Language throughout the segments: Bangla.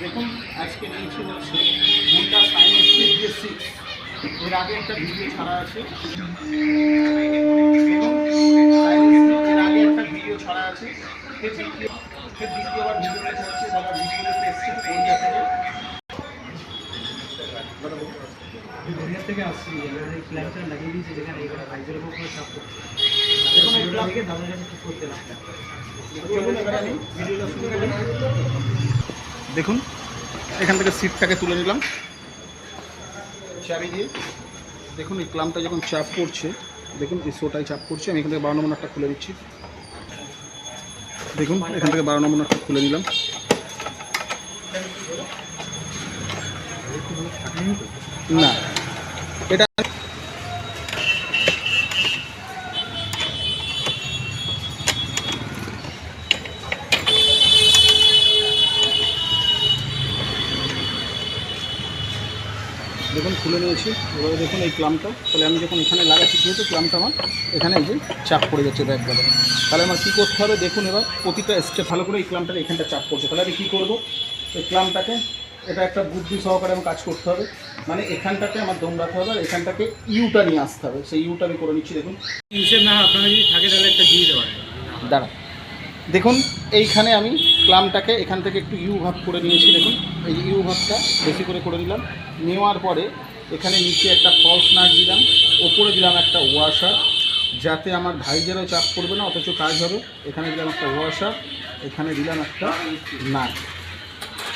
দেখুন আজকে নিয়েছি হচ্ছে মুন্ডা সাইন্স দিয়ে সিক্স এর আগে একটা ভিডিও ছাড়া আছে। এর আগে একটা ভিডিও ছাড়া আছে। সে দ্বিতীয় সে দ্বিতীয়বার ভিডিওটা ছাড়ছে দাদা ভিডিওটা এসছে ইন্ডিয়া থেকে। দুনিয়া থেকে আসছি লাগিয়ে দিয়েছে যেখানে এখানে ভাইজের উপর করছে থেকে দাদার কাছে ঠিক করতে লাগবে ভিডিওটা শুরু করি। দেখুন এখান থেকে সিটটাকে তুলে নিলাম। চাবি দিয়ে। দেখুন এই ক্লামটা যখন চাপ পড়ছে দেখুন এই শোটায় চাপ পড়ছে আমি এখান থেকে বারো নম্বর নাটটা খুলে দিচ্ছি। দেখুন এখান থেকে বারো নম্বর নাটটা খুলে নিলাম। না এটা দেখুন খুলে নিয়েছি। এবারে দেখুন এই ক্লামটা। তাহলে আমি যখন এখানে লাগাচ্ছি যেহেতু ক্লামটা আমার এখানে এই যে চাপ পড়ে যাচ্ছে ব্যাগ গেলে। তাহলে আমার কী করতে হবে? দেখুন এবার প্রতিটা স্টেপ ভালো করে এই ক্লামটাকে এখানটা চাপ পড়ছে তাহলে আমি কী করব? এই ক্লামটাকে এটা একটা বুদ্ধি সহকারে আমার কাজ করতে হবে। মানে এখানটাকে আমার দম রাখতে হবে আর এখানটাকে ইউটা নিয়ে আসতে হবে। সেই ইউটা আমি করে নিচ্ছি দেখুন। হিসেব না আপনারা যদি থাকে তাহলে একটা দিয়ে দেওয়ার দাঁড়া দেখুন এইখানে আমি ক্লামটাকে এখান থেকে একটু ইউ ভাগ করে নিয়েছি, দেখুন। এই যে ইউ ভাগটা বেশি করে করে দিলাম নেওয়ার পরে এখানে নিচে একটা ফলস নাট দিলাম, ওপরে দিলাম একটা ওয়াশার যাতে আমার ভাইজেরও চাপ পড়বে না, অথচ কাজ হবে। এখানে দিলাম একটা ওয়াশার এখানে দিলাম একটা নাট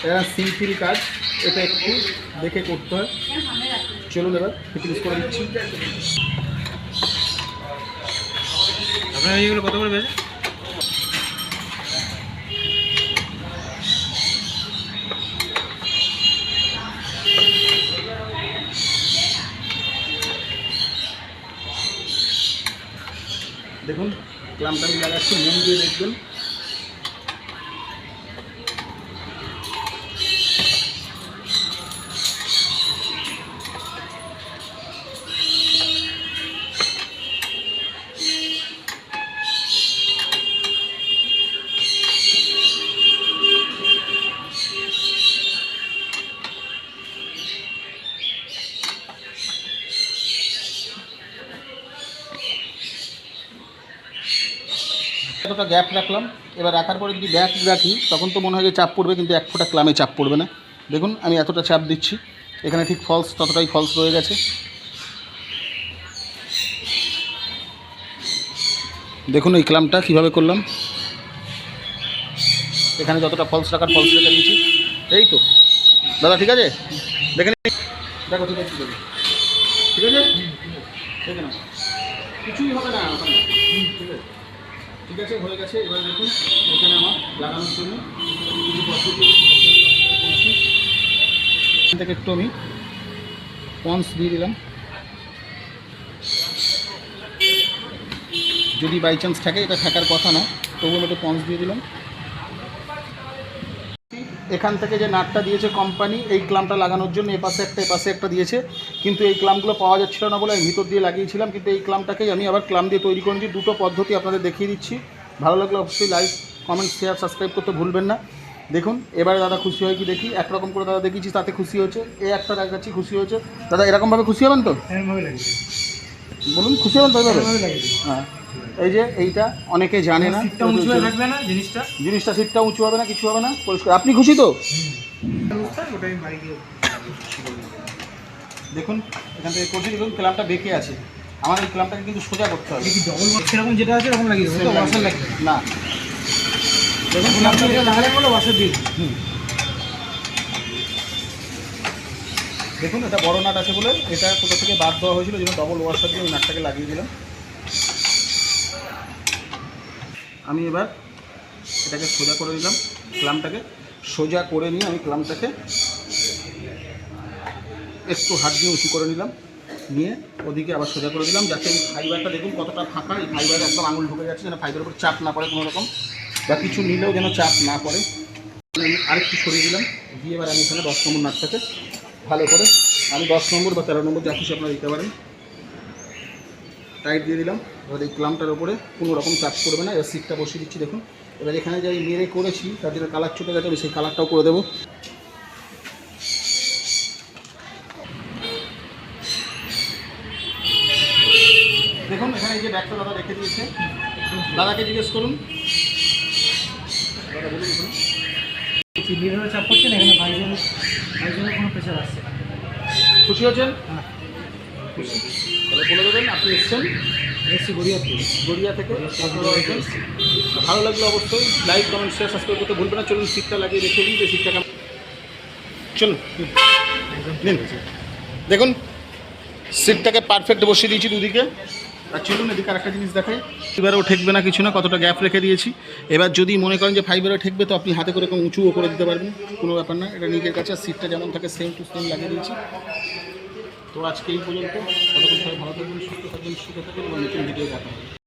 এটা সিম্পল কাজ, এটা একটু দেখে করতে হয়। চলুন এবার ফিটিংস করে দিচ্ছি। আপনারা এইগুলো কত করে বেচে দেখুন ক্লামটা আমি লাগাচ্ছি মন দিয়ে দেখবেন। এতটা গ্যাপ রাখলাম। এবার রাখার পরে যদি গ্যাপ রাখি, তখন তো মনে হয় যে চাপ পড়বে, কিন্তু এক ফোঁটা ক্লামে চাপ পড়বে না। দেখুন, আমি এতটা চাপ দিচ্ছি। এখানে ঠিক ফলস ততটাই ফলস রয়ে গেছে। দেখুন এই ক্লামটা কীভাবে করলাম। এখানে যতটা ফলস রাখার ফলস রেখে দিয়েছি। এই তো। দাদা, ঠিক আছে? দেখে। দেখো, ঠিক আছে ঠিক আছে? কিছুই হবে না ঠিক আছে, হয়ে গেছে। এবার দেখুন, এখানে আমার লাগানোর জন্য কিছু পদ্ধতি থেকে একটু আমি পন্স দিয়ে দিলাম। যদি বাই চান্স থাকে, এটা থাকার কথা না তবু আমি একটু পন্স দিয়ে দিলাম। এখান থেকে যে নাটটা দিয়েছে কোম্পানি এই ক্লামটা লাগানোর জন্য এপাশে একটা এপাশে একটা দিয়েছে। কিন্তু এই ক্লামগুলো পাওয়া যাচ্ছিল না বলে আমি ভিতর দিয়ে লাগিয়েছিলাম কিন্তু এই ক্লামটাকেই আমি আবার ক্লাম দিয়ে তৈরি করে নিয়েছি দুটো পদ্ধতি আপনাদের দেখিয়ে দিচ্ছি। ভালো লাগলে অবশ্যই লাইক কমেন্ট শেয়ার সাবস্ক্রাইব করতে ভুলবেন না। দেখুন এবারে দাদা খুশি হয় কি দেখি? একরকম করে দাদা দেখিয়েছি তাতে খুশি হয়েছে। এ একটা দেখাচ্ছি খুশি হয়েছে। দাদা এরকমভাবে খুশি হবেন তো? বলুন খুশি হবেন তো এভাবে? হ্যাঁ। এই যে এইটা অনেকে জানে না। সিটটা উঁচু থাকবে না জিনিসটা? জিনিসটা সিটটা উঁচু হবে না কিছু হবে না পরিষ্কার। আপনি খুশি তো? দেখুন এখান থেকে করছি দেখুন ক্লামটা বেঁকে আছে। আমার এই ক্লামটাকে কিন্তু সোজা করতে হবে। ডবল সেরকম যেটা আছে এরকম লাগিয়ে দেবো। ওয়াশার লাগিয়ে না। দেখুন ক্লামটা বলে ওয়াশার দিয়ে। হুম। দেখুন এটা বড় নাট আছে বলে এটা কোথা থেকে বাদ দেওয়া হয়েছিল যেন ডবল ওয়াশার দিয়ে ওই নাটটাকে লাগিয়ে দিলাম। আমি এবার এটাকে সোজা করে দিলাম ক্লামটাকে। সোজা করে নিয়ে আমি ক্লামটাকে একটু হাত দিয়ে উঁচু করে নিলাম। নিয়ে ওদিকে আবার সোজা করে দিলাম যাতে এই ফাইবারটা দেখুন কতটা ফাঁকা, এই ফাইবার একদম আঙুল ঢুকে যাচ্ছে যেন ফাইবারের উপর চাপ না পড়ে কোনো রকম। বা কিছু নিলেও যেন চাপ না পড়ে। আমি আরেকটু সরিয়ে দিলাম। দিয়ে এবার আমি এখানে দশ নম্বর নাটটাকে ভালো করে, আমি দশ নম্বর বা তেরো নম্বর যা খুশি আপনারা দিতে পারেন। টাইট দিয়ে দিলাম। এবার এই ক্লামটার উপরে কোনো রকম চাপ করবে না এবার সিটটা বসিয়ে দিচ্ছি দেখুন। এবার এখানে যে মেরে করেছি তার জন্য কালার ছুটে গেছে আমি সেই কালারটাও করে দেবো। দেখুন এখানে এই যে ব্যাগটা দাদা রেখে দিয়েছে। দাদাকে জিজ্ঞেস করুন। দাদা চাপ এখানে ভাইজনের ভাইজনের কোনো প্রেশার আসছে খুশি হচ্ছেন হ্যাঁ। খুশি। তাহলে বলে দেবেন আপনি এসছেন এসছি গড়িয়া থেকে গড়িয়া থেকে ভালো লাগল অবশ্যই লাইক কমেন্ট শেয়ার সাবস্ক্রাইব করতে ভুলবেন না। চলুন সিটটা লাগিয়ে রেখে দিন যে সিটটা কেমন চলুন, নিন। দেখুন সিটটাকে পারফেক্ট বসিয়ে দিয়েছি দুদিকে। আর চলুন এদিকে আরেকটা জিনিস দেখাই। ফাইবারও ঠেকবে না কিছু না, কতটা গ্যাপ রেখে দিয়েছি। এবার যদি মনে করেন যে ফাইবারও ঠেকবে, তো আপনি হাতে করে উঁচুও করে দিতে পারবেন। কোনো ব্যাপার না, এটা নিজের কাছে। সিটটা যেমন থাকে সেম টু সেম লাগিয়ে দিয়েছি। তো আজকে এই পর্যন্ত। ততক্ষণ সবাই ভালো থাকবেন, সুস্থ থাকবেন, সুখে থাকবেন এবং নতুন ভিডিও দেখা